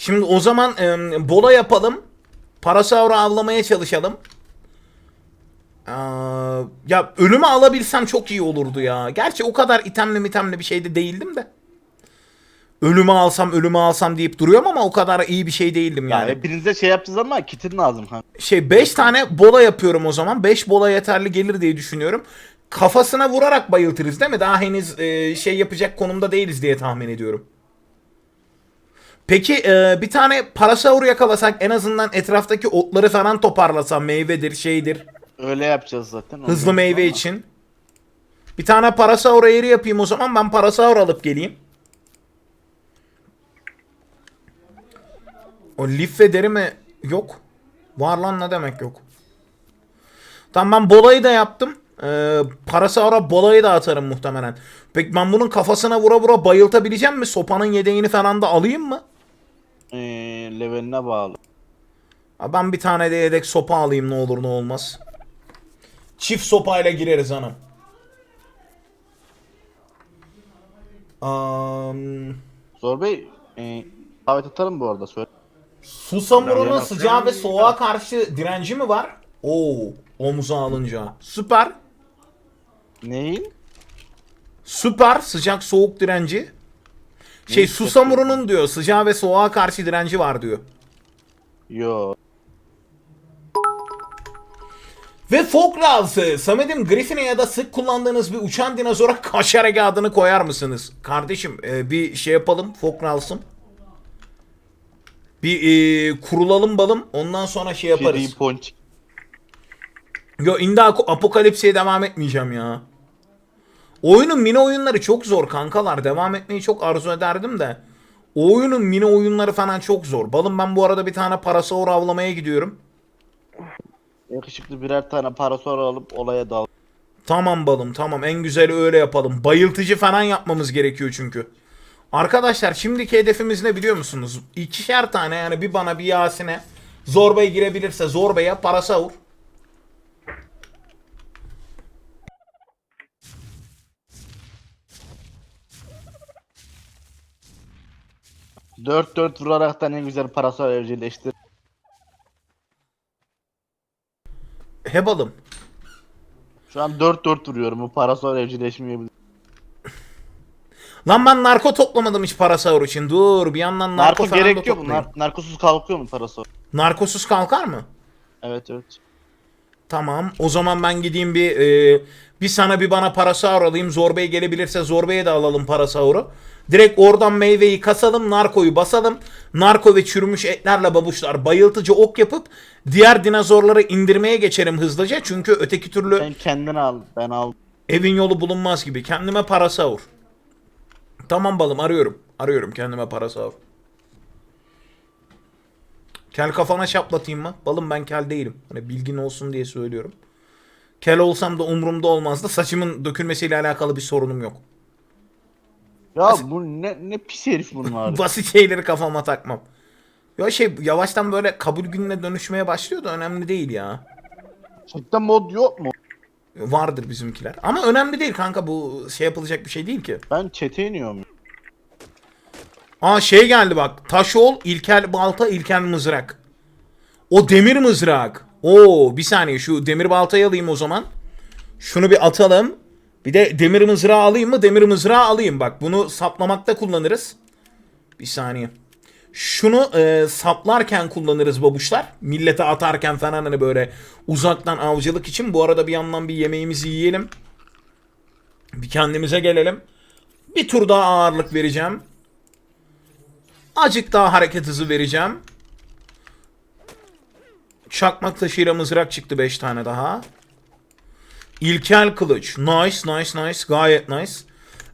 Şimdi o zaman e, bola yapalım. Parasaur'u avlamaya çalışalım. Aa, ya ölümü alabilsem çok iyi olurdu ya. Gerçi o kadar itemli mitemli bir şeyde değildim de. Ölümü alsam ölümü alsam deyip duruyorum ama o kadar iyi bir şey değildim Ya yani. hepinize şey yapacağız ama kitin lazım kanka. Şey 5 tane bola yapıyorum o zaman. 5 bola yeterli gelir diye düşünüyorum. Kafasına vurarak bayıltırız değil mi? Daha henüz e, şey yapacak konumda değiliz diye tahmin ediyorum. Peki e, bir tane parasaur yakalasak en azından etraftaki otları falan toparlasam meyvedir şeydir. Öyle yapacağız zaten. onu Hızlı meyve ama. için. Bir tane parasaur eğri yapayım o zaman ben parasaur alıp geleyim. O lif ve deri mi? Yok. Var lan ne demek yok. Tamam ben bolayı da yaptım. Ee, parasaura bolayı da atarım muhtemelen. Peki ben bunun kafasına vura vura bayıltabileceğim mi? Sopanın yedeğini falan da alayım mı? Ee, leveline bağlı. Ha, Ben bir tane de yedek sopa alayım ne olur ne olmaz. Çift sopayla gireriz hanım. Am, Zor Bey e, davet atarım bu arada söyle. Susamurunun Ben sıcağa ve soğuğa karşı direnci mi var? Oo, omuza alınca. Süper. Neyin? Süper sıcak soğuk direnci. Şey Ne Susamurunun diyor sıcağa ve soğuğa karşı direnci var diyor. Yo. Ve Folklaws'ı Samet'im Griffin'e ya da sık kullandığınız bir uçan dinozora Kaşarege adını koyar mısınız? Kardeşim e, bir şey yapalım Folklaws'ım. Bir e, kurulalım balım ondan sonra şey yaparız. Kedi ponçik. Yo indi apokalipsiye devam etmeyeceğim ya. Oyunun mini oyunları çok zor kankalar. Devam etmeyi çok arzu ederdim de. O oyunun mini oyunları falan çok zor. Balım ben bu arada bir tane parasaur avlamaya gidiyorum. Yakışıklı birer tane parasol alıp olaya dal. Tamam balım tamam en güzeli öyle yapalım. Bayıltıcı falan yapmamız gerekiyor çünkü. Arkadaşlar şimdiki hedefimiz ne biliyor musunuz? İkişer tane yani bir bana bir Yasin'e Zorba'ya girebilirse Zorba'ya Parasaur. Dört dört vuraraktan en güzel parasol evcilleştir. He balım. Şu an dört dört vuruyorum. Bu parasol evcilleşmeyebilir. Lan ben narko toplamadım hiç Parasaur için. Dur bir yandan narko, Narko falan da gerek yok. Nar- narkosuz kalkıyor mu parasol? Narkosuz kalkar mı? Evet evet. Tamam. O zaman ben gideyim bir e, bir sana bir bana Parasaur alayım. Zorba'ya gelebilirse Zorba'ya da alalım Parasaur'u. Direkt oradan meyveyi kasalım, narkoyu basalım. Narko ve çürümüş etlerle babuşlar bayıltıcı ok yapıp diğer dinozorları indirmeye geçerim hızlıca. Çünkü öteki türlü Sen kendin al. Ben al. evin yolu bulunmaz gibi. Kendime Parasaur. Tamam balım arıyorum. Arıyorum kendime Parasaur. Kel kafana şaplatayım mı? Balım ben kel değilim. Hani bilgin olsun diye söylüyorum. Kel olsam da umurumda olmazdı. Saçımın dökülmesiyle alakalı bir sorunum yok. Ya bu ne ne pis herif bunlar. Basit şeyleri kafama takmam. Ya şey yavaştan böyle kabul gününe dönüşmeye başlıyor da önemli değil ya. Chatte mod yok mu? Vardır bizimkiler. Ama önemli değil kanka bu şey yapılacak bir şey değil ki. Ben chat'e iniyorum. Aa şey geldi bak. Taşol, İlkel Balta, İlkel Mızrak. O demir mızrak. Oo bir saniye şu demir baltayı alayım o zaman. Şunu bir atalım. Bir de demir mızrağı alayım mı? Demir mızrağı alayım bak. Bunu saplamakta kullanırız. Bir saniye. Şunu e, saplarken kullanırız babuşlar. Millete atarken falan hani böyle uzaktan avcılık için. Bu arada bir yandan bir yemeğimizi yiyelim. Bir kendimize gelelim. Bir tur daha ağırlık vereceğim. Acık daha hareket hızı vereceğim. Çakmak taşıyla mızrak çıktı 5 tane daha. İlkel kılıç. Nice, nice, nice. Gayet nice.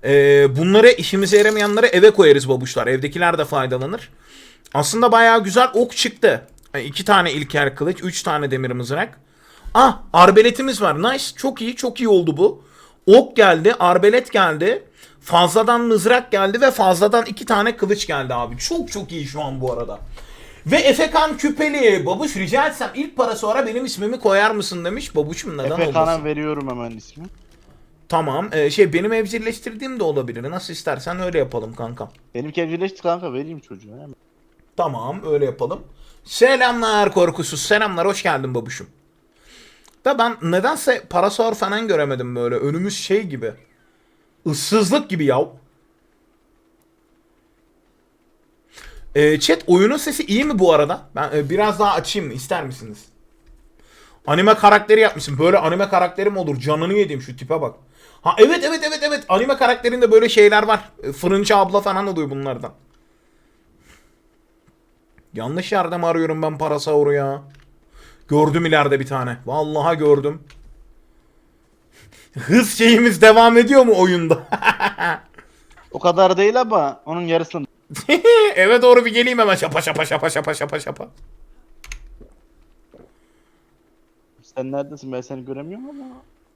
Ee, bunları işimize yaramayanları eve koyarız babuşlar. Evdekiler de faydalanır. Aslında bayağı güzel ok çıktı. Yani iki tane ilkel kılıç, üç tane demir mızrak. Ah, arbeletimiz var. Nice. Çok iyi, çok iyi oldu bu. Ok geldi, arbelet geldi. Fazladan mızrak geldi ve fazladan iki tane kılıç geldi abi. Çok çok iyi şu an bu arada. Ve Efekan Küpeli. Babuş rica etsem ilk para sonra benim ismimi koyar mısın demiş. Babuşum neden Efe olmasın? Veriyorum hemen ismi. Tamam. Ee, şey benim evcilleştirdiğim de olabilir. Nasıl istersen öyle yapalım kankam. Benimki evcilleşti kanka vereyim çocuğa hemen. Tamam öyle yapalım. Selamlar korkusuz. Selamlar hoş geldin babuşum. Da ben nedense parasaur falan göremedim böyle. Önümüz şey gibi. Issızlık gibi yav. Ee, chat oyunun sesi iyi mi bu arada? Ben e, biraz daha açayım mı? İster misiniz? Anime karakteri yapmışsın. Böyle anime karakteri mi olur? Canını yediğim şu tipe bak. Ha evet evet evet evet. Anime karakterinde böyle şeyler var. E, Fırıncı abla falan oluyor bunlardan. Yanlış yerde mi arıyorum ben Parasaur'u ya? Gördüm ileride bir tane. Vallahi gördüm. Hız şeyimiz devam ediyor mu oyunda? O kadar değil ama onun yarısını. Eve doğru bir geleyim hemen şapa şapa şapa şapa şapa şapa. Sen neredesin ben seni göremiyorum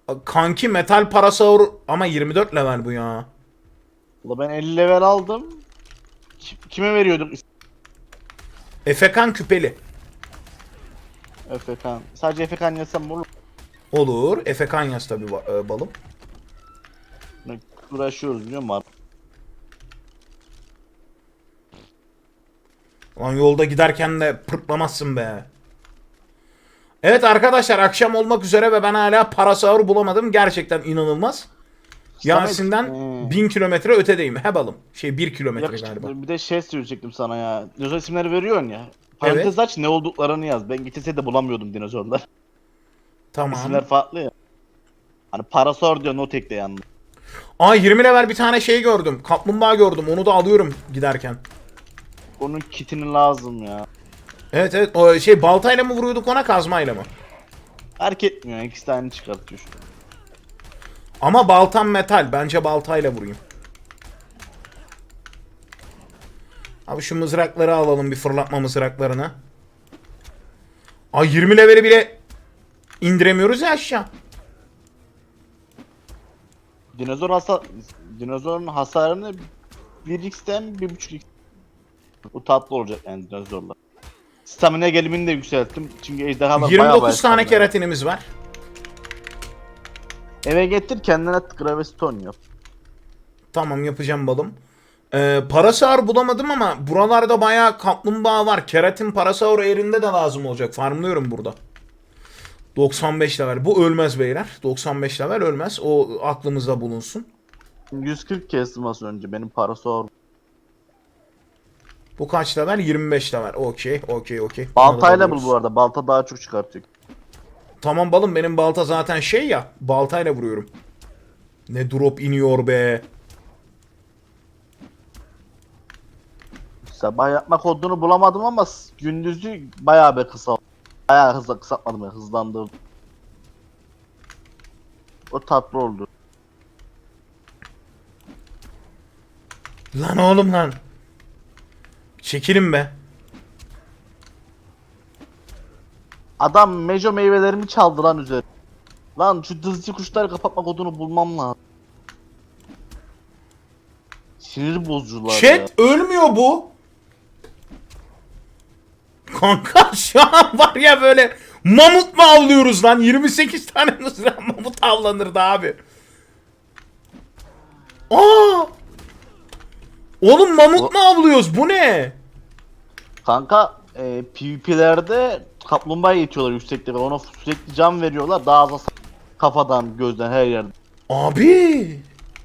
ama. Kanki metal parasaur ama 24 level bu ya. Ula ben 50 level aldım. Ki- Kime veriyorduk? Efekan küpeli. Efekan. Sadece Efekan yazsam olur. Olur. Efekan yaz tabi balım. Ne Uğraşıyoruz biliyor musun? Lan yolda giderken de pırtlamazsın be. Evet arkadaşlar akşam olmak üzere ve ben hala parasaur bulamadım. Gerçekten inanılmaz. Yasin'den ee. 1000 kilometre ötedeyim. He balım. Şey 1 kilometre Yakışıklı. galiba. Bir de şey söyleyecektim sana ya. Dinozor isimleri veriyorsun ya. Parantez aç ne olduklarını yaz. Ben gitse de bulamıyordum dinozorlar. Tamam. İsimler farklı ya. Hani parasaur diyor notekte yanında. Aa 20 level bir tane şey gördüm. Kaplumbağa gördüm. Onu da alıyorum giderken. Onun kitini lazım ya. Evet evet. O şey baltayla mı vuruyorduk ona kazmayla mı? Fark etmiyor. İkisi aynı çıkartıyor şu. an. Ama baltam metal. Bence baltayla vurayım. Abi şu mızrakları alalım bir fırlatma mızraklarını. Ay 20 leveli bile indiremiyoruz ya aşağı. Dinozor hasar... Dinozorun hasarını 1x'ten 1.5x. Bu tatlı olacak yani dinozorlar. Stamina gelimini de yükselttim. Çünkü ejderhalar bayağı 29 bayağı tane stamina. keratinimiz var. Eve getir kendine gravestone yap. Tamam yapacağım balım. Ee, parasaur bulamadım ama buralarda bayağı kaplumbağa var. Keratin parasaur yerinde de lazım olacak. Farmlıyorum burada. 95 level. Bu ölmez beyler. 95 level ölmez. O aklımızda bulunsun. 140 kestim az önce benim parasaur. Bu kaç level? 25 level. Okey, okey, okey. Baltayla bul bu arada. Balta daha çok çıkartıyor. Tamam balım benim balta zaten şey ya. Baltayla vuruyorum. Ne drop iniyor be. Sabah yapma kodunu bulamadım ama gündüzü bayağı bir kısa. Bayağı hızlı kısaltmadım yani hızlandırdım. O tatlı oldu. Lan oğlum lan. Çekilin be. Adam mejo meyvelerimi çaldı lan üzeri. Lan şu dızcı kuşları kapatma kodunu bulmam lazım. Sinir bozucular ya. Chat ölmüyor bu. Kanka şu an var ya böyle mamut mu avlıyoruz lan? 28 tane mızrak mamut avlanırdı abi. Aa! Oğlum mamut mu avlıyoruz? Bu ne? Kanka e, PvP'lerde kaplumbağa yetiyorlar yüksekte ona sürekli can veriyorlar daha az kafadan gözden her yerden. Abi.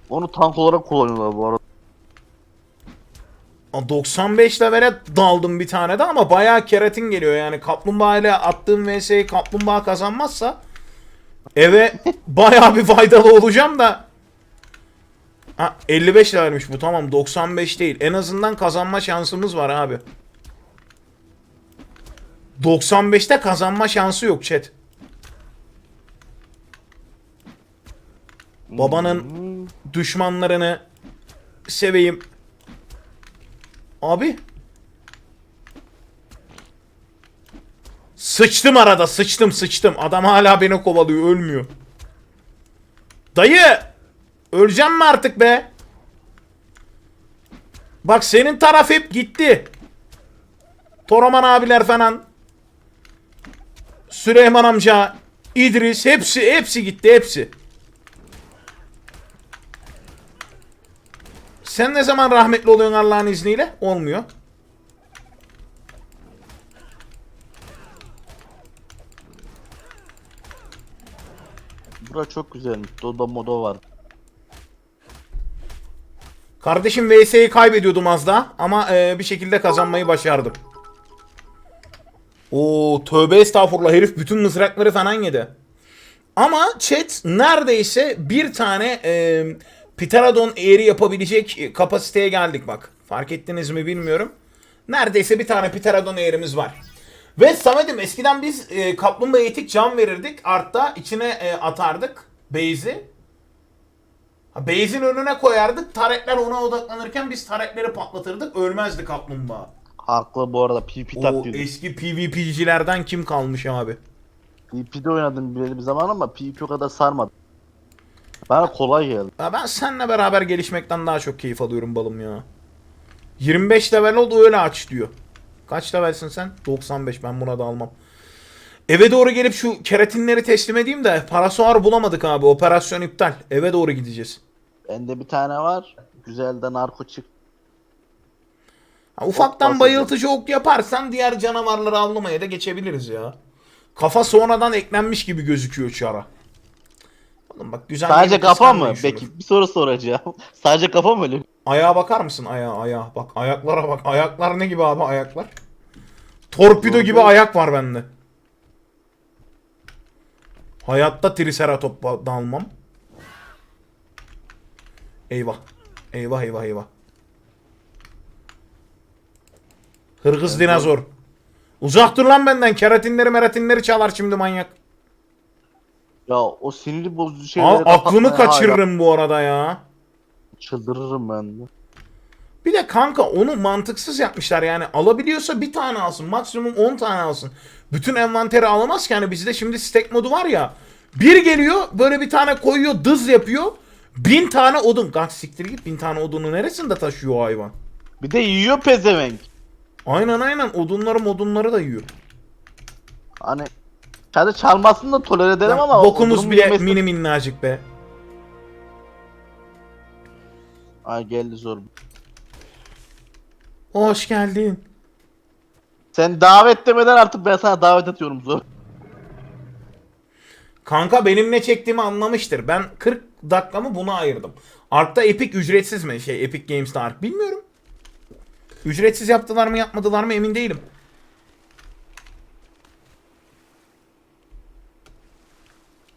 Onu tank olarak kullanıyorlar bu arada. Aa, 95 levele daldım bir tane de ama bayağı keratin geliyor yani. Kaplumbağa ile attığım vs'yi kaplumbağa kazanmazsa eve bayağı bir faydalı olacağım da. Ha, 55 levelmiş bu tamam 95 değil. En azından kazanma şansımız var abi. 95'te kazanma şansı yok chat. Babanın Hmm. düşmanlarını seveyim. Abi. Sıçtım arada sıçtım sıçtım. Adam hala beni kovalıyor ölmüyor. Dayı. Öleceğim mi artık be? Bak senin taraf hep gitti. Toraman abiler falan. Süleyman amca. İdris hepsi hepsi gitti hepsi. Sen ne zaman rahmetli oluyorsun Allah'ın izniyle? Olmuyor. Bura çok güzelmiş. Doda moda var. Kardeşim VS'yi kaybediyordum az daha ama e, bir şekilde kazanmayı başardım. O tövbe estağfurullah herif bütün mızrakları falan yedi. Ama chat neredeyse bir tane e, Pterodon eğri yapabilecek e, kapasiteye geldik bak. Fark ettiniz mi bilmiyorum. Neredeyse bir tane Pterodon eğrimiz var. Ve Samet'im eskiden biz e, kaplumbağa etik cam verirdik. Artta içine e, atardık base'i. Base'in önüne koyardık. Taretler ona odaklanırken biz taretleri patlatırdık. Ölmezdi kaplumbağa. Haklı bu arada O taklıyordum. eski PvP'cilerden kim kalmış abi? PP'de oynadım bir zaman ama PP o kadar sarmadı. Bana kolay geldi. Ya ben seninle beraber gelişmekten daha çok keyif alıyorum balım ya. 25 level oldu öyle aç diyor. Kaç levelsin sen? 95 ben buna da almam. Eve doğru gelip şu keratinleri teslim edeyim de parasuar bulamadık abi. Operasyon iptal. Eve doğru gideceğiz. Bende bir tane var. Güzel de narko çık. Ha, ufaktan basacağım. bayıltıcı ok yaparsan diğer canavarları avlamaya da geçebiliriz ya. Kafa sonradan eklenmiş gibi gözüküyor çara. Oğlum bak güzel Sadece kafa mı? Peki bir soru soracağım. Sadece kafa mı öyle? Ayağa bakar mısın? Ayağa ayağa. Bak ayaklara bak. Ayaklar ne gibi abi ayaklar? Torpido gibi ayak var bende. Hayatta triceratop dalmam. Eyvah. Eyvah eyvah eyvah. Hırgız dinozor. Uzak dur lan benden. Keratinleri meratinleri çalar şimdi manyak. Ya o sinirli bozucu Aa, şeyleri aklımı kapatmaya kaçırırım bu arada ya. Çıldırırım ben de. Bir de kanka onu mantıksız yapmışlar yani alabiliyorsa bir tane alsın maksimum 10 tane alsın. Bütün envanteri alamaz ki hani bizde şimdi stack modu var ya. Bir geliyor böyle bir tane koyuyor dız yapıyor. Bin tane odun. Kalk siktir git bin tane odunu neresinde taşıyor o hayvan. Bir de yiyor pezevenk. Aynen aynen odunları modunları da yiyor. Hani kendi çalmasını da tolere ederim ama Bokumuz bile yemesi- mini minnacık be. Ay geldi zor. Hoş geldin. Sen davet demeden artık ben sana davet atıyorum zor. Kanka benim ne çektiğimi anlamıştır. Ben 40 dakikamı buna ayırdım. Ark'ta Epic ücretsiz mi? Şey Epic Games'te Ark bilmiyorum. Ücretsiz yaptılar mı yapmadılar mı emin değilim.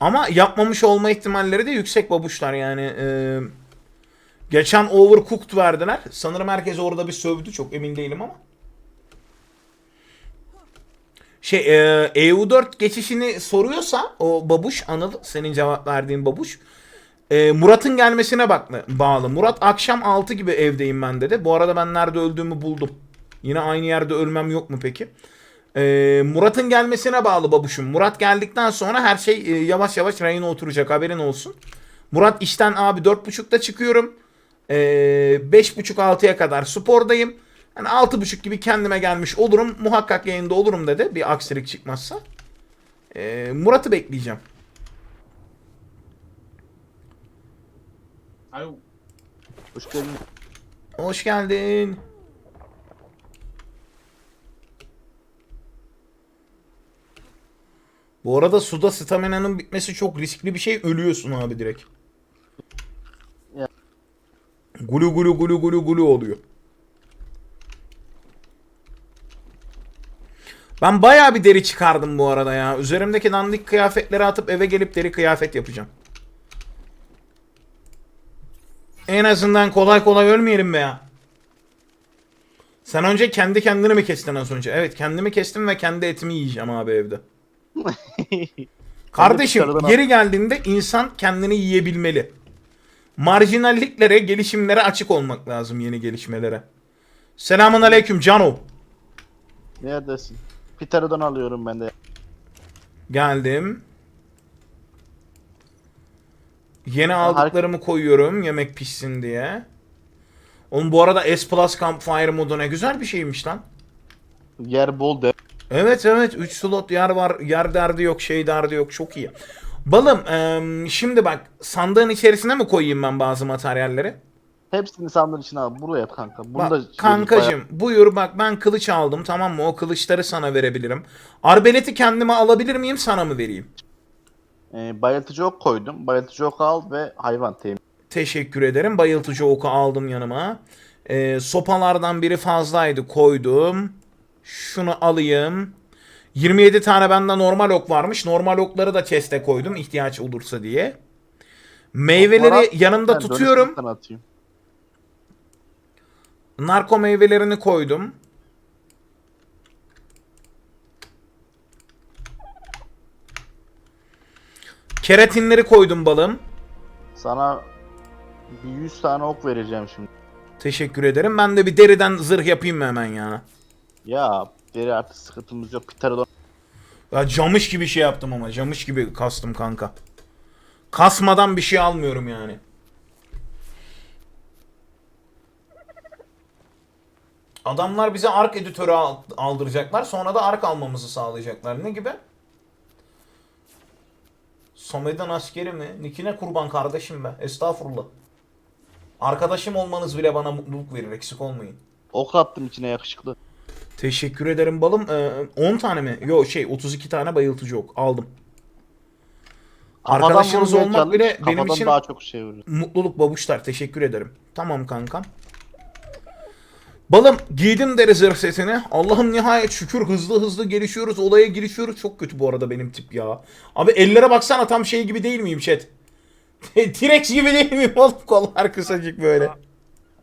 Ama yapmamış olma ihtimalleri de yüksek babuşlar yani. Ee, geçen Overcooked verdiler. Sanırım herkes orada bir sövdü çok emin değilim ama. Şey e, EU4 geçişini soruyorsa o babuş Anıl senin cevap verdiğin babuş. E, Murat'ın gelmesine bak bağlı. Murat akşam 6 gibi evdeyim ben dedi. Bu arada ben nerede öldüğümü buldum. Yine aynı yerde ölmem yok mu peki? E, Murat'ın gelmesine bağlı babuşum. Murat geldikten sonra her şey e, yavaş yavaş rayına oturacak haberin olsun. Murat işten abi 4.30'da çıkıyorum. E, 5.30-6'ya kadar spordayım. Hani 6.30 gibi kendime gelmiş olurum. Muhakkak yayında olurum dedi. Bir aksilik çıkmazsa. E, Murat'ı bekleyeceğim. Alo. Hoş geldin. Hoş geldin. Bu arada suda stamina'nın bitmesi çok riskli bir şey. Ölüyorsun abi direkt. Ya. Gulu gulu gulu gulu gulu oluyor. Ben bayağı bir deri çıkardım bu arada ya. Üzerimdeki dandik kıyafetleri atıp eve gelip deri kıyafet yapacağım. En azından kolay kolay ölmeyelim be ya. Sen önce kendi kendini mi kestin az önce? Evet kendimi kestim ve kendi etimi yiyeceğim abi evde. Kardeşim yeri geldiğinde insan kendini yiyebilmeli. Marjinalliklere, gelişimlere açık olmak lazım yeni gelişmelere. Selamun aleyküm Cano. Neredesin? Pterodon alıyorum ben de. Geldim. Yeni aldıklarımı koyuyorum yemek pişsin diye. Oğlum bu arada S Plus Campfire modu ne güzel bir şeymiş lan. Yer bol de. Evet evet 3 slot yer var. Yer derdi yok şey derdi yok çok iyi. Balım eee, şimdi bak sandığın içerisine mi koyayım ben bazı materyalleri? Hepsini sandığın içine al. Buraya yap kanka. Bunu Bak, da şey- kankacım buyur bak ben kılıç aldım tamam mı? O kılıçları sana verebilirim. Arbeleti kendime alabilir miyim sana mı vereyim? Ee, bayıltıcı ok koydum. Bayıltıcı ok al ve hayvan temin. Teşekkür ederim. Bayıltıcı oku aldım yanıma. Ee, sopalardan biri fazlaydı koydum. Şunu alayım. 27 tane bende normal ok varmış. Normal okları da chest'e koydum ihtiyaç olursa diye. Meyveleri Oklara- yanımda Ben tutuyorum. Narko meyvelerini koydum. Keratinleri koydum balım. Sana bir 100 tane ok vereceğim şimdi. Teşekkür ederim. Ben de bir deriden zırh yapayım mı hemen ya? Ya deri artık sıkıntımız yok. Pterodon Ya camış gibi şey yaptım ama. Camış gibi kastım kanka. Kasmadan bir şey almıyorum yani. Adamlar bize ark editörü al- aldıracaklar. Sonra da ark almamızı sağlayacaklar. Ne gibi? Someden askeri mi? Nikine kurban kardeşim be. Estağfurullah. Arkadaşım olmanız bile bana mutluluk verir. Eksik olmayın. ok attım içine yakışıklı. Teşekkür ederim balım. Ee, 10 tane mi? Yo şey 32 tane bayıltıcı ok. Aldım. Kafadan Arkadaşınız vurmaya olmak çalış, bile benim kafadan için daha çok şey vuruyor. mutluluk babuşlar. Teşekkür ederim. Tamam kankam. Balım giydim deri zırh setini. Allah'ım nihayet şükür hızlı hızlı gelişiyoruz. Olaya girişiyoruz. Çok kötü bu arada benim tip ya. Abi ellere baksana tam şey gibi değil miyim chat? T-Rex gibi değil miyim oğlum? Kollar kısacık böyle.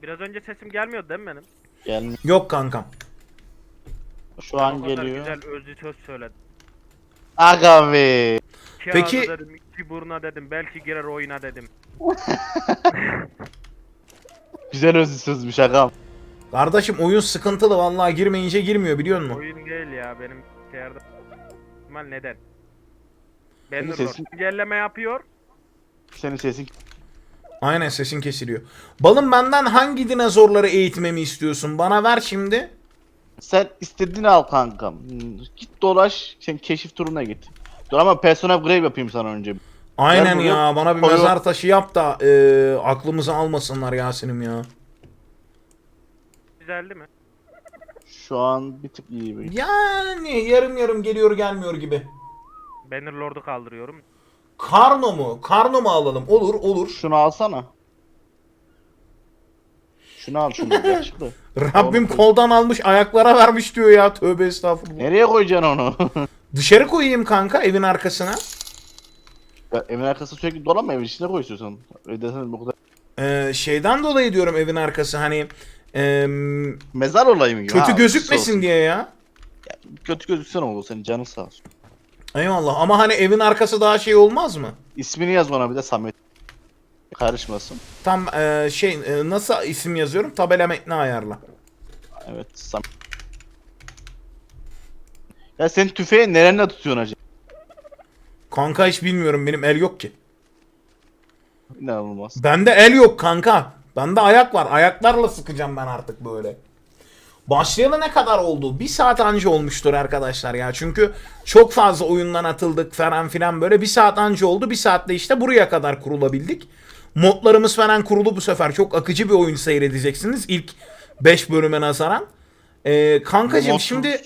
Biraz önce sesim gelmiyordu değil mi benim? Gelmiyor. Yok kankam. Şu an O kadar geliyor. güzel özlü söz söyledim. Aga be. İki Peki- ağza dedim, iki buruna dedim, belki girer oyuna dedim. Güzel özlü sözmüş agam. Kardeşim oyun sıkıntılı vallahi girmeyince girmiyor biliyor musun? Oyun değil ya benim yerde. İhtimal neden? Senin Bannerlord sesin- güncelleme yapıyor. Senin sesin Aynen sesin kesiliyor. Balım benden hangi dinozorları eğitmemi istiyorsun? Bana ver şimdi. Sen istediğini al kankam. Git dolaş, sen keşif turuna git. Dur ama personal grave yapayım sana önce. Aynen ya bana bir koyu- mezar taşı yap da e, aklımızı almasınlar Yasin'im ya. Güzeldi mi? Şu an bir tık iyi bir. Yani yarım yarım geliyor gelmiyor gibi. Bannerlord'u kaldırıyorum. Karno mu? Karno mu alalım? Olur olur. Şunu alsana. Şunu al şunu. Yakışıklı. Rabbim koldan almış ayaklara vermiş diyor ya. Tövbe estağfurullah. Nereye koyacaksın onu? Dışarı koyayım kanka evin arkasına. Ya, evin arkası sürekli dolama evin içine koy istiyorsan. Öyle desen bu kadar. Ee, şeyden dolayı diyorum evin arkası hani em, Mezar olayı mı gibi? kötü Ha, gözükmesin diye ya. Kötü gözüksen olur senin canın sağ olsun. Eyvallah ama hani evin arkası daha şey olmaz mı? İsmini yaz ona bir de Samet. Karışmasın. Tam e, şey e, nasıl isim yazıyorum? Tabela metni ayarla. Evet Samet. Ya sen tüfeği nerede tutuyorsun acaba? Kanka hiç bilmiyorum benim el yok ki. İnanılmaz. Bende el yok kanka. Bende ayak var. Ayaklarla sıkacağım ben artık böyle. Başlayalı ne kadar oldu? Bir saat anca olmuştur arkadaşlar ya. Çünkü çok fazla oyundan atıldık falan filan böyle. Bir saat anca oldu. Bir saatte işte buraya kadar kurulabildik. Modlarımız falan kurulu bu sefer. Çok akıcı bir oyun seyredeceksiniz. İlk 5 bölüme nazaran. Ee, kankacığım şimdi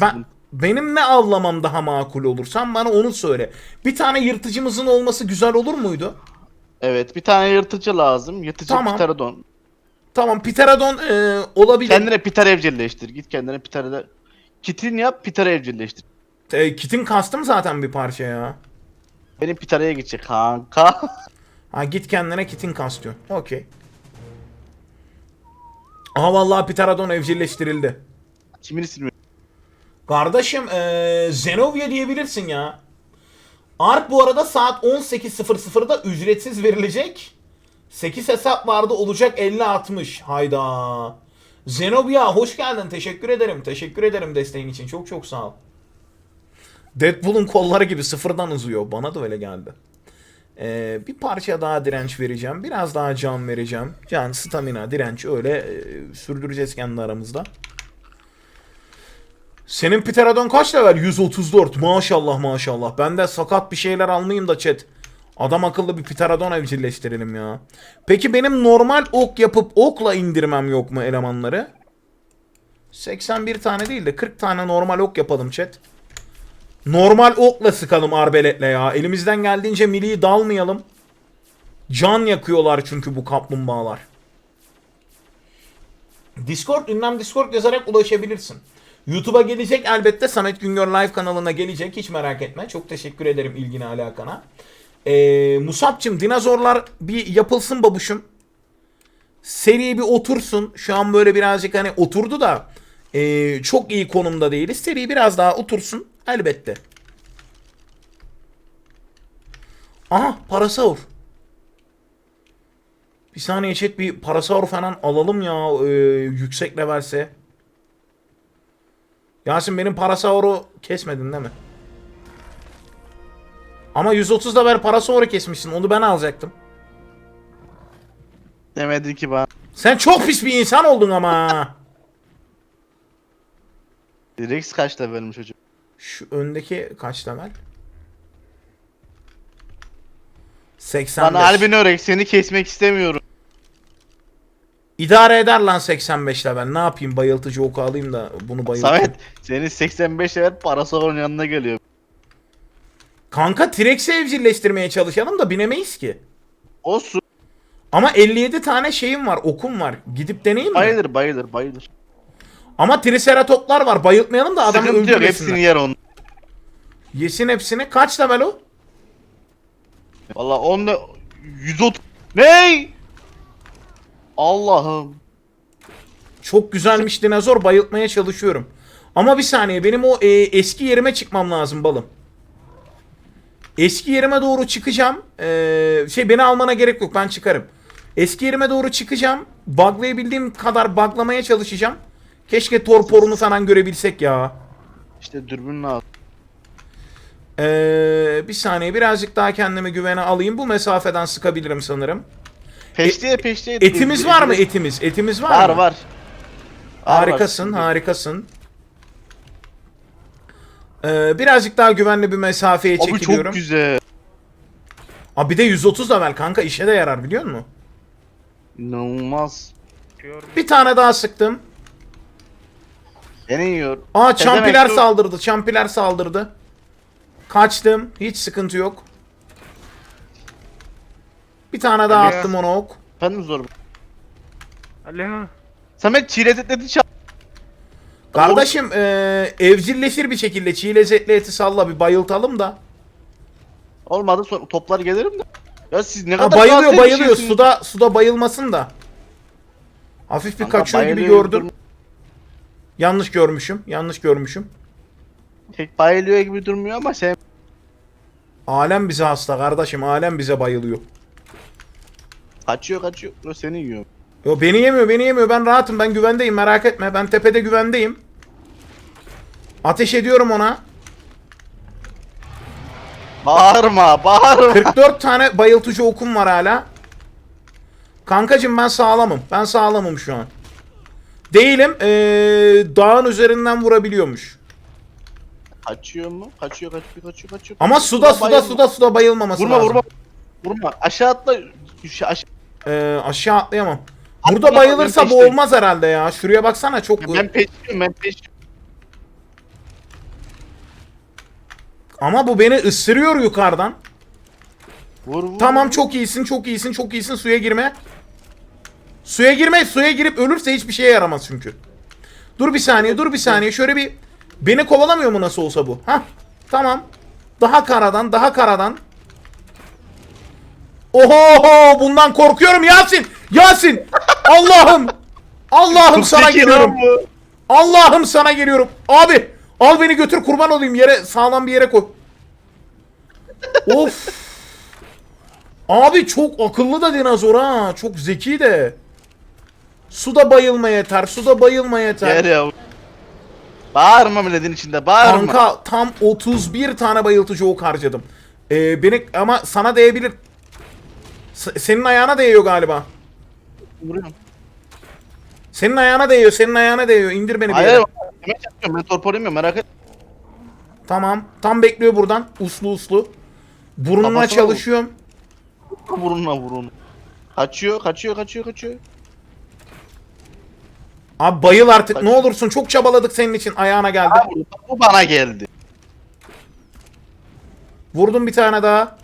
ben benim ne avlamam daha makul olur? Sen bana onu söyle. Bir tane yırtıcımızın olması güzel olur muydu? Evet bir tane yırtıcı lazım. Yırtıcı Tamam. pterodon. Tamam Pterodon e, olabilir. Kendine piter evcilleştir. Git kendine piterle. Kitin yap piter evcilleştir. E, kitin kastım zaten bir parça ya. Benim pitareye gidecek kanka. Ha git kendine kitin kast diyor. Okey. Aha vallahi Pterodon evcilleştirildi. Kimin ismi? Kardeşim e, Zenovia diyebilirsin ya. Ark bu arada saat 18.00'da ücretsiz verilecek. 8 hesap vardı olacak 50-60. Hayda. Zenobia hoş geldin. Teşekkür ederim. Teşekkür ederim desteğin için. Çok çok sağ ol. Deadpool'un kolları gibi sıfırdan uzuyor. Bana da öyle geldi. Ee, bir parça daha direnç vereceğim. Biraz daha can vereceğim. Can, stamina, direnç öyle e, sürdüreceğiz kendi aramızda. Senin Pterodon kaç level? 134. Maşallah maşallah. Ben de sakat bir şeyler almayayım da chat. Adam akıllı bir Pterodon evcilleştirelim ya. Peki benim normal ok yapıp okla indirmem yok mu elemanları? 81 tane değil de 40 tane normal ok yapalım chat. Normal okla sıkalım arbeletle ya. Elimizden geldiğince miliyi dalmayalım. Can yakıyorlar çünkü bu kaplumbağalar. Discord, ünlem Discord yazarak ulaşabilirsin. YouTube'a gelecek elbette. Samet Güngör Live kanalına gelecek. Hiç merak etme. Çok teşekkür ederim ilgine alakana. Ee, Musab'cım dinozorlar bir yapılsın babuşum. Seri bir otursun. Şu an böyle birazcık hani oturdu da ee, çok iyi konumda değiliz. Seri biraz daha otursun. Elbette. Aha parasaur. Bir saniye chat bir parasaur falan alalım ya ee, yüksek levelse. Yasin benim parasauru kesmedin değil mi? Ama 130 da ver parasauru kesmişsin. Onu ben alacaktım. Demedi ki bana. Sen çok pis bir insan oldun ama. Rex kaç level çocuk? Şu öndeki kaç level? 85. Bana albino Rex seni kesmek istemiyorum. İdare eder lan 85 level. Ne yapayım bayıltıcı oku alayım da bunu bayıltayım. Samet senin 85 level parasaurun yanına geliyor. Kanka T-Rex'i evcilleştirmeye çalışalım da binemeyiz ki. Olsun. Ama 57 tane şeyim var, okum var. Gidip deneyeyim mi? Bayılır bayılır bayılır. Ama triceratoplar var. Bayıltmayalım da adamı Sıkıntı yok hepsini öldürmesinler. yer onu. Yesin hepsini. Kaç level o? Valla onda 130. Ney? Allah'ım. Çok güzelmiş dinozor. Bayıltmaya çalışıyorum. Ama bir saniye benim o e, eski yerime çıkmam lazım balım. Eski yerime doğru çıkacağım. Ee, şey beni almana gerek yok ben çıkarım. Eski yerime doğru çıkacağım. Buglayabildiğim kadar buglamaya çalışacağım. Keşke torporunu falan görebilsek ya. İşte dürbün lazım. Ee, bir saniye birazcık daha kendimi güvene alayım. Bu mesafeden sıkabilirim sanırım. Peşteye peşteye. Etimiz var mı etimiz? Etimiz var, Var mı? var. Harikasın, Var, var. harikasın. Ee, birazcık daha güvenli bir mesafeye Abi çekiliyorum. çok güzel. Abi bir de 130 level kanka işe de yarar biliyor musun? İnanılmaz. Bir tane daha sıktım. Beni yiyor. Aa çampiler demek saldırdı. Çampiler saldırdı. Kaçtım. Hiç sıkıntı yok. Bir tane daha Alo. attım ona ok. Efendim zor. Alo. Samet çiğ lezzetleri çal. Kardeşim eee evcilleşir bir şekilde çiğ lezzetli eti salla bir bayıltalım da. Olmadı sonra toplar gelirim de. Ya siz ne Ha, kadar bayılıyor bayılıyor suda suda bayılmasın da. Hafif bir Kanka kaçıyor gibi gördüm. durma- Yanlış görmüşüm. Yanlış görmüşüm. Pek bayılıyor gibi durmuyor ama sen Alem bize hasta kardeşim. Alem bize bayılıyor. kaçıyor kaçıyor. Yo, seni yiyor. Yo beni yemiyor, beni yemiyor. Ben rahatım. Ben güvendeyim. Merak etme. Ben tepede güvendeyim. Ateş ediyorum ona. Bağırma bağırma. 44 tane bayıltıcı okum var hala. Kankacım ben sağlamım. Ben sağlamım şu an. Değilim. Ee, dağın üzerinden vurabiliyormuş. Kaçıyor mu? Kaçıyor kaçıyor kaçıyor kaçıyor. Ama suda suda bayılma. suda suda bayılmaması Vurma lazım. vurma. Vurma. Aşağı atla. Şu Aşağı. Ee, aşağı atlayamam. Burada Atlayamam, bayılırsa peşteyim. boğulmaz herhalde ya. Şuraya baksana çok... Ben peşliyorum ben peşliyorum. Ama bu beni ısırıyor yukarıdan. Vur vur. Tamam çok iyisin çok iyisin çok iyisin suya girme. Suya girme suya girip ölürse hiçbir şeye yaramaz çünkü. Dur bir saniye dur bir saniye şöyle bir beni kovalamıyor mu nasıl olsa bu? Hah tamam. Daha karadan daha karadan. Oho bundan korkuyorum Yasin. Yasin Allah'ım. Allah'ım sana geliyorum. Allah'ım sana geliyorum. Abi al beni götür kurban olayım yere sağlam bir yere koy. of. Abi çok akıllı da dinozor ha. Çok zeki de. Suda bayılma yeter. Suda bayılma yeter. Gel ya. Bağırma milletin içinde bağırma. Kanka tam 31 tane bayıltıcı ok harcadım. Ee, beni ama sana değebilir. S- senin ayağına değiyor galiba. Vuruyorum. Senin ayağına değiyor. Senin ayağına değiyor. İndir beni bir yere. Hayır. Hemen yapıyorum ben torpolayayım merak et. Tamam. Tam bekliyor buradan. Uslu uslu. Burnuna Kafasına çalışıyorum. Vurunla vurun. Kaçıyor kaçıyor kaçıyor kaçıyor. Abi bayıl artık ne olursun. Çok çabaladık senin için. Ayağına geldi. Bu bana geldi. Vurdum bir tane daha.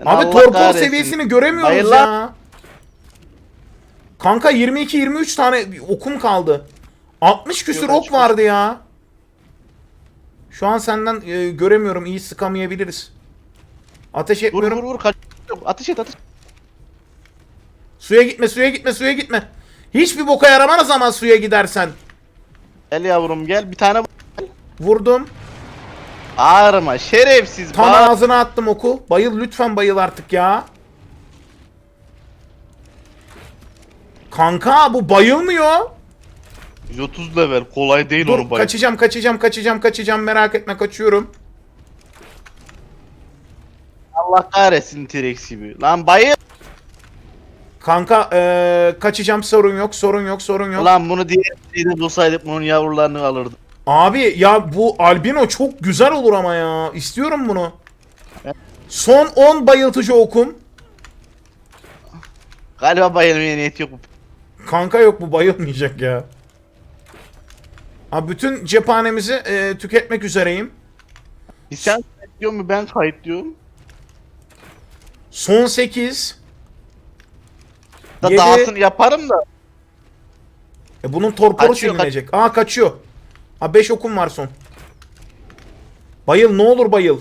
Abi Allah torpor kahretsin. seviyesini göremiyoruz Hayır ya. Kanka 22-23 tane okum kaldı. 60 küsür Yok, ok açmış. vardı ya. Şu an senden e, göremiyorum. iyi sıkamayabiliriz. Ateş Vur etmiyorum. vur vur kaç. Ateş et ateş. Suya gitme, suya gitme, suya gitme. Hiçbir boka yaramaz ama suya gidersen. Gel yavrum gel bir tane vur. Vurdum. Ağrıma şerefsiz. Tam bağır- ağzına attım oku. Bayıl lütfen bayıl artık ya. Kanka bu bayılmıyor. 130 level kolay değil Dur onu bay. kaçacağım kaçacağım kaçacağım kaçacağım merak etme kaçıyorum. Allah kahretsin T-Rex gibi. Lan bayıl. Kanka eee, kaçacağım sorun yok sorun yok sorun yok. Lan bunu diğer şeyde bulsaydık bunun yavrularını alırdık. Abi ya bu albino çok güzel olur ama ya. İstiyorum bunu. Son 10 bayıltıcı okum. Galiba bayılmaya niyet yok. Kanka yok bu bayılmayacak ya. Abi bütün cephanemizi eee, tüketmek üzereyim. Bir sen kayıtlıyor mu ben kayıtlıyorum. Son 8. Da Yedi. dağıtın yaparım da. E bunun torporu Kaçıyor, silinecek. Aa kaçıyor. Ha 5 okum var son. Bayıl ne olur bayıl.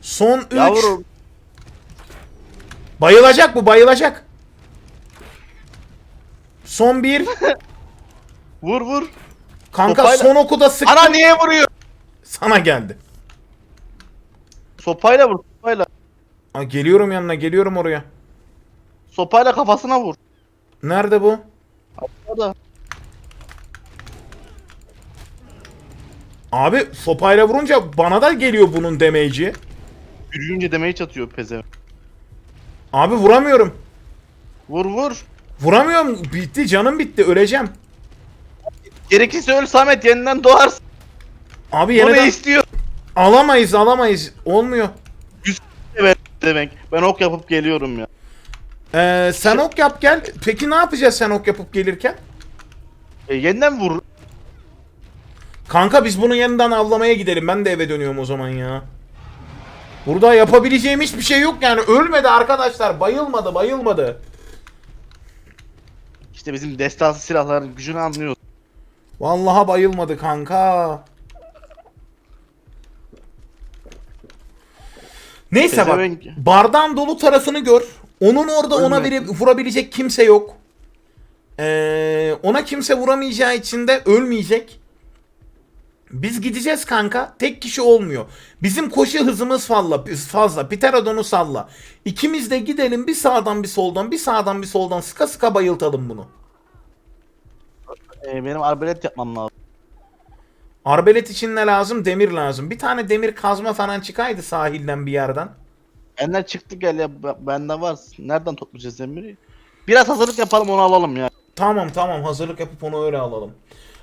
Son 3. Yavrum. Bayılacak bu bayılacak. Son 1. Vur vur. Kanka Sopayla- son oku da sıktım. Ana niye vuruyor? Sana geldi. Sopayla vur. Sopayla. Aa, geliyorum yanına geliyorum oraya. Sopayla kafasına vur. Nerede bu? O da. Abi sopayla vurunca bana da geliyor bunun damage'i. Yürüyünce demeye çatıyor peze. Abi vuramıyorum. Vur vur. Vuramıyorum. Bitti canım bitti öleceğim. Gerekirse öl Samet yeniden doğarsın. Abi Bu ne yeniden istiyor? alamayız alamayız. Olmuyor. Evet demek. Ben ok yapıp geliyorum ya. Ee, sen ok yap gel. Peki ne yapacağız sen ok yapıp gelirken? E, yeniden vur. Kanka biz bunu yeniden avlamaya gidelim. Ben de eve dönüyorum o zaman ya. Burada yapabileceğim hiçbir şey yok yani. Ölmedi arkadaşlar. Bayılmadı bayılmadı. İşte bizim destansı silahların gücünü anlıyoruz. Vallahi bayılmadı kanka. Neyse bak. Bardağın dolu tarafını gör. Onun orada ona verip vurabilecek kimse yok. Ee, ona kimse vuramayacağı için de ölmeyecek. Biz gideceğiz kanka. Tek kişi olmuyor. Bizim koşu hızımız fazla. fazla. Pterodon'u salla. İkimiz de gidelim bir sağdan bir soldan bir sağdan bir soldan sıka sıka bayıltalım bunu. E, benim arbelet yapmam lazım. Arbelet için ne lazım? Demir lazım. Bir tane demir kazma falan çıkaydı sahilden bir yerden. Benden çıktı gel ya. b- Bende var. Nereden toplayacağız demiri? Biraz hazırlık yapalım onu alalım ya. Tamam tamam hazırlık yapıp onu öyle alalım.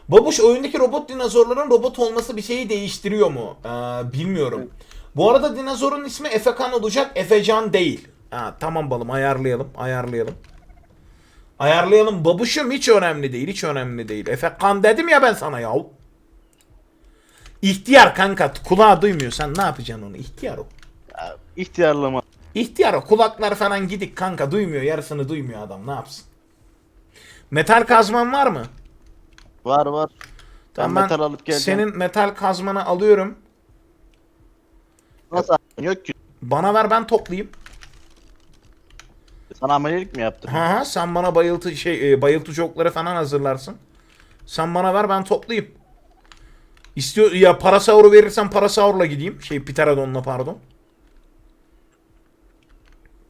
Babuş oyundaki robot dinozorların robot olması bir şeyi değiştiriyor mu? Ee, bilmiyorum. Bu arada dinozorun ismi Efekan olacak. Efecan değil. Ha, tamam balım ayarlayalım ayarlayalım. Ayarlayalım babuşum hiç önemli değil hiç önemli değil. Efekan dedim ya ben sana ya. İhtiyar kanka kulağı duymuyor sen ne yapacaksın onu ihtiyar o. ya ihtiyarlama. İhtiyar o kulaklar falan gidik kanka duymuyor yarısını duymuyor adam ne yapsın. Metal kazman var mı? Var var. Tamam Ben ben metal alıp geleceğim. senin metal kazmanı alıyorum. Nasıl yok ki? Bana ver ben toplayayım. Sana amelilik mi yaptın? Ha ha sen bana bayıltı şey e, bayıltıcı okları falan hazırlarsın. Sen bana ver ben toplayayım. İstiyor ya parasauru verirsen parasaurla gideyim. Şey pterodonla pardon.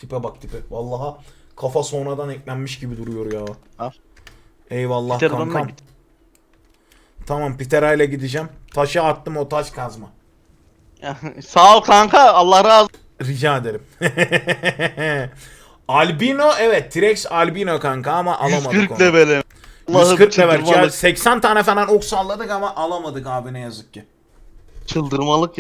Tipe bak tipe. Vallaha kafa sonradan eklenmiş gibi duruyor ya. Al. Eyvallah Pterodonla kankam. git. Tamam Ptera ile gideceğim. Taşı attım o taş kazma. Sağ ol kanka. Allah razı. Rica ederim. albino evet T-Rex albino kanka ama alamadık 140 onu. levelim. 140 level. çıldırmalık. Ya 80 tane falan ok salladık ama alamadık abi ne yazık ki. Çıldırmalık